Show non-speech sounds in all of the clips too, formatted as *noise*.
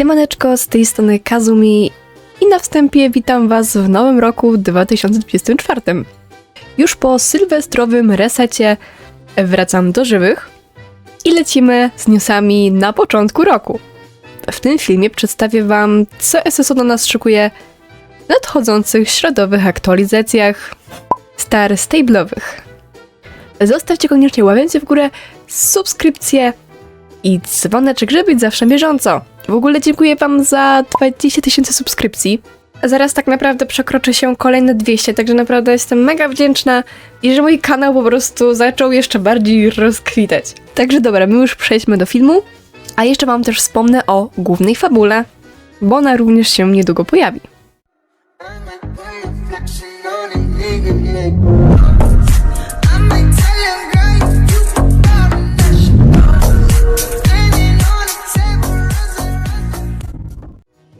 Siemaneczko, z tej strony Kazumi i na wstępie witam Was w nowym roku 2024. Już po sylwestrowym resecie wracam do żywych i lecimy z newsami na początku roku. W tym filmie przedstawię Wam, co SSO do nas szykuje w nadchodzących środowych aktualizacjach star stable'owych. Zostawcie koniecznie łapęcie w górę, subskrypcję i dzwoneczek, żeby być zawsze bieżąco. W ogóle dziękuję Wam za 20 tysięcy subskrypcji. Zaraz tak naprawdę przekroczy się kolejne 200, także naprawdę jestem mega wdzięczna i że mój kanał po prostu zaczął jeszcze bardziej rozkwitać. Także dobra, my już przejdźmy do filmu. A jeszcze Wam też wspomnę o głównej fabule, bo ona również się niedługo pojawi.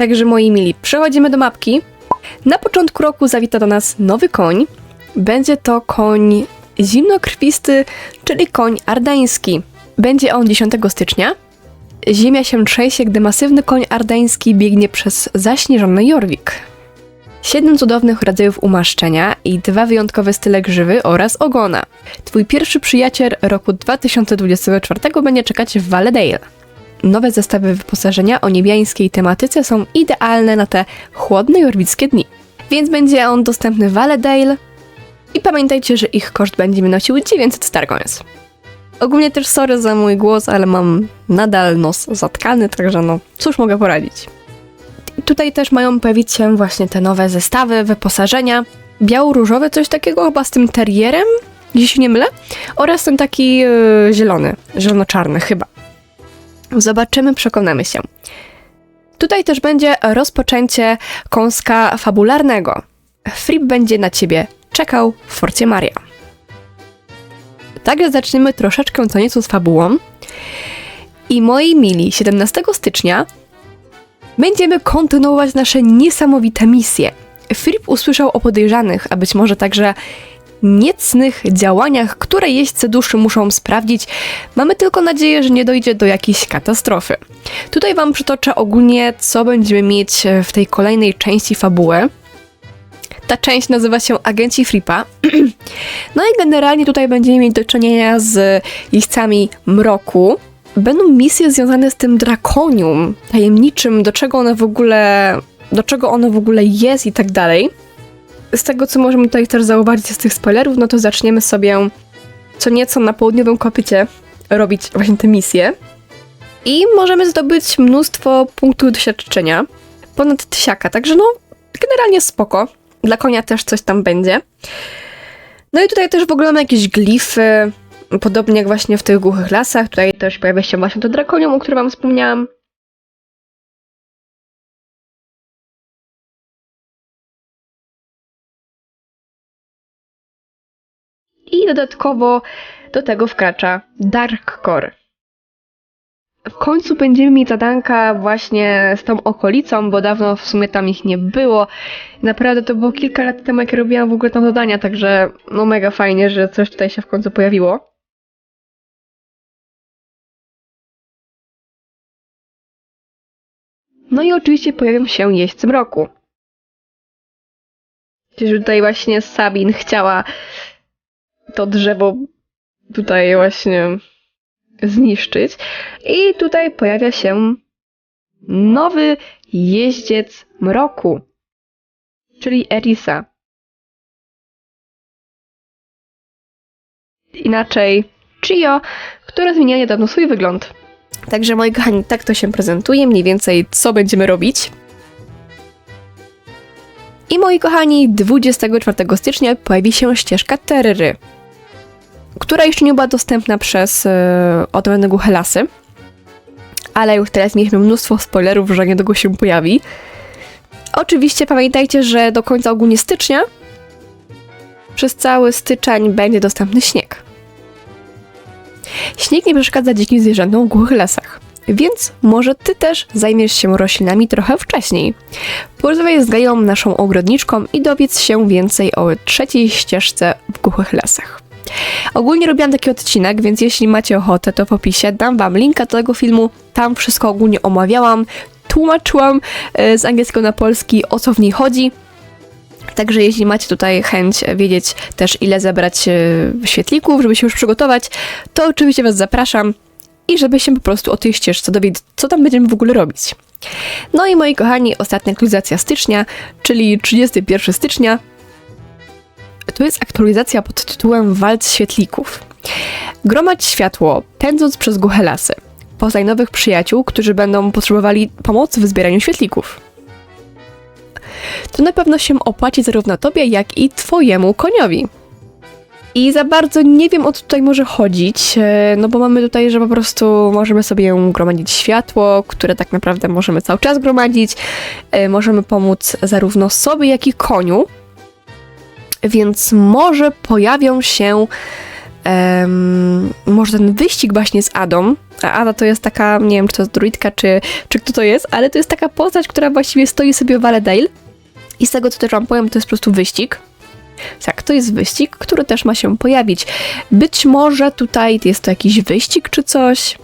Także moi mili, przechodzimy do mapki. Na początku roku zawita do nas nowy koń. Będzie to koń zimnokrwisty, czyli koń ardański. Będzie on 10 stycznia. Ziemia się trzęsie, gdy masywny koń ardański biegnie przez zaśnieżony Jorwik. Siedem cudownych rodzajów umaszczenia i dwa wyjątkowe style grzywy oraz ogona. Twój pierwszy przyjaciel roku 2024 będzie czekać w Valedale. Nowe zestawy wyposażenia o niebiańskiej tematyce są idealne na te chłodne jorwickie dni. Więc będzie on dostępny w Valedale. I pamiętajcie, że ich koszt będzie wynosił 900 Starcoins. Ogólnie też sorry za mój głos, ale mam nadal nos zatkany, także no, cóż mogę poradzić. Tutaj też mają pojawić się właśnie te nowe zestawy, wyposażenia. Biało-różowe, coś takiego chyba z tym terrierem, jeśli się nie mylę. Oraz ten taki yy, zielony, zielono-czarny chyba. Zobaczymy, przekonamy się. Tutaj też będzie rozpoczęcie kąska fabularnego. Frip będzie na ciebie czekał w Forcie Maria. Także zaczniemy troszeczkę co nieco z fabułą. I moi mili, 17 stycznia będziemy kontynuować nasze niesamowite misje. Frip usłyszał o podejrzanych, a być może także niecnych działaniach, które jeźdźcy duszy muszą sprawdzić. Mamy tylko nadzieję, że nie dojdzie do jakiejś katastrofy. Tutaj Wam przytoczę ogólnie, co będziemy mieć w tej kolejnej części fabuły. Ta część nazywa się Agenci Fripa. *clears throat* No i generalnie tutaj będziemy mieć do czynienia z jeźdźcami mroku. Będą misje związane z tym drakonium tajemniczym, do czego ono w ogóle, do czego ono w ogóle jest i tak dalej. Z tego, co możemy tutaj też zauważyć z tych spoilerów, no to zaczniemy sobie co nieco na południowym kopycie robić właśnie te misje. I możemy zdobyć mnóstwo punktów doświadczenia. Ponad tysiaka, także no, generalnie spoko. Dla konia też coś tam będzie. No i tutaj też w ogóle mamy jakieś glify, podobnie jak właśnie w tych głuchych lasach. Tutaj też pojawia się właśnie to drakonium, o którym wam wspomniałam. I dodatkowo do tego wkracza Dark Core. W końcu będziemy mieć zadanka właśnie z tą okolicą, bo dawno w sumie tam ich nie było. Naprawdę to było kilka lat temu, jak robiłam w ogóle tam zadania, także no mega fajnie, że coś tutaj się w końcu pojawiło. No i oczywiście pojawią się jeźdźcy mroku. Czyż tutaj właśnie Sabin chciała to drzewo tutaj właśnie zniszczyć. I tutaj pojawia się nowy jeździec mroku, czyli Erisa. Inaczej Chio, która zmienia niedawno swój wygląd. Także moi kochani, tak to się prezentuje, mniej więcej co będziemy robić. I moi kochani, 24 stycznia pojawi się ścieżka Terry która jeszcze nie była dostępna przez e, odmienne głuche lasy. Ale już teraz mieliśmy mnóstwo spoilerów, że niedługo się pojawi. Oczywiście pamiętajcie, że do końca ogólnie stycznia przez cały styczeń będzie dostępny śnieg. Śnieg nie przeszkadza dzikim zwierzętom w głuchych lasach, więc może ty też zajmiesz się roślinami trochę wcześniej. Porozmawiaj z Gają, naszą ogrodniczką i dowiedz się więcej o trzeciej ścieżce w głuchych lasach. Ogólnie robiłam taki odcinek, więc jeśli macie ochotę, to w opisie dam wam linka do tego filmu. Tam wszystko ogólnie omawiałam. tłumaczyłam e, z angielskiego na polski, o co w niej chodzi. Także jeśli macie tutaj chęć wiedzieć też ile zebrać e, świetlików, żeby się już przygotować, to oczywiście Was zapraszam i żeby się po prostu o tej ścieżce dowiedzieć, co tam będziemy w ogóle robić. No i moi kochani, ostatnia aktualizacja stycznia, czyli 31 stycznia. To jest aktualizacja pod tytułem Walc Świetlików. Gromadź światło, pędząc przez głuche lasy. Poznaj nowych przyjaciół, którzy będą potrzebowali pomocy w zbieraniu świetlików. To na pewno się opłaci zarówno tobie, jak i twojemu koniowi. I za bardzo nie wiem o co tutaj może chodzić, e, no bo mamy tutaj, że po prostu możemy sobie gromadzić światło, które tak naprawdę możemy cały czas gromadzić. E, Możemy pomóc zarówno sobie, jak i koniu. Więc może pojawią się em, może ten wyścig właśnie z Adą. A Ada to jest taka, nie wiem czy to jest druidka, czy, czy kto to jest, ale to jest taka postać, która właściwie stoi sobie w Valedale. I z tego co też wam powiem, to jest po prostu wyścig. Tak, to jest wyścig, który też ma się pojawić. Być może tutaj jest to jakiś wyścig czy coś.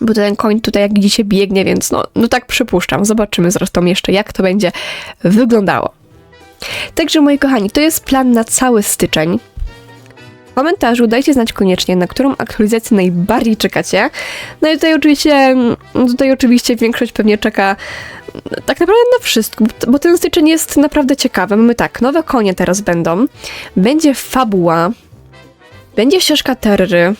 Bo ten koń tutaj jak widzicie biegnie, więc no, no tak przypuszczam. Zobaczymy zresztą jeszcze jak to będzie wyglądało. Także moi kochani, to jest plan na cały styczeń. W komentarzu dajcie znać koniecznie, na którą aktualizację najbardziej czekacie. No i tutaj oczywiście, tutaj oczywiście większość pewnie czeka tak naprawdę na wszystko, bo- bo ten styczeń jest naprawdę ciekawy. Mamy tak, nowe konie teraz będą, będzie fabuła, będzie ścieżka terry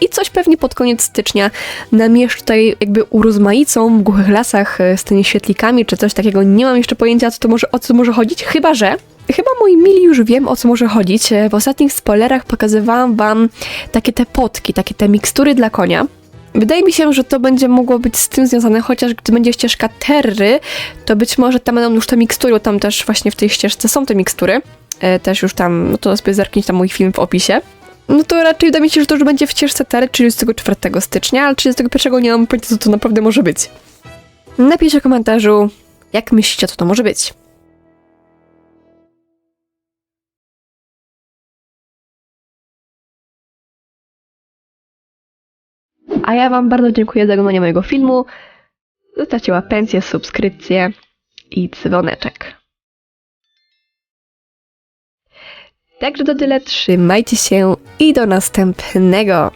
i coś pewnie pod koniec stycznia namiesz tutaj jakby urozmaicą w głuchych lasach e, z tymi świetlikami czy coś takiego. Nie mam jeszcze pojęcia, co to może, o co może chodzić, chyba że... Chyba moi mili już wiem o co może chodzić. E, W ostatnich spoilerach pokazywałam wam takie te potki, takie te mikstury dla konia. Wydaje mi się, że to będzie mogło być z tym związane, chociaż gdy będzie ścieżka Terry, to być może tam będą już te mikstury, bo tam też właśnie w tej ścieżce są te mikstury. E, też już tam, no to sobie zerknijcie tam mój film w opisie. No to raczej wydaje mi się, że to już będzie w ścieżce Terry 34 stycznia, ale 31 nie mam pojęcia, co to naprawdę może być. Napiszcie w komentarzu, jak myślicie, co to może być. A ja Wam bardzo dziękuję za oglądanie mojego filmu. Zostawcie łapencję, subskrypcję i dzwoneczek. Także to tyle, trzymajcie się i do następnego.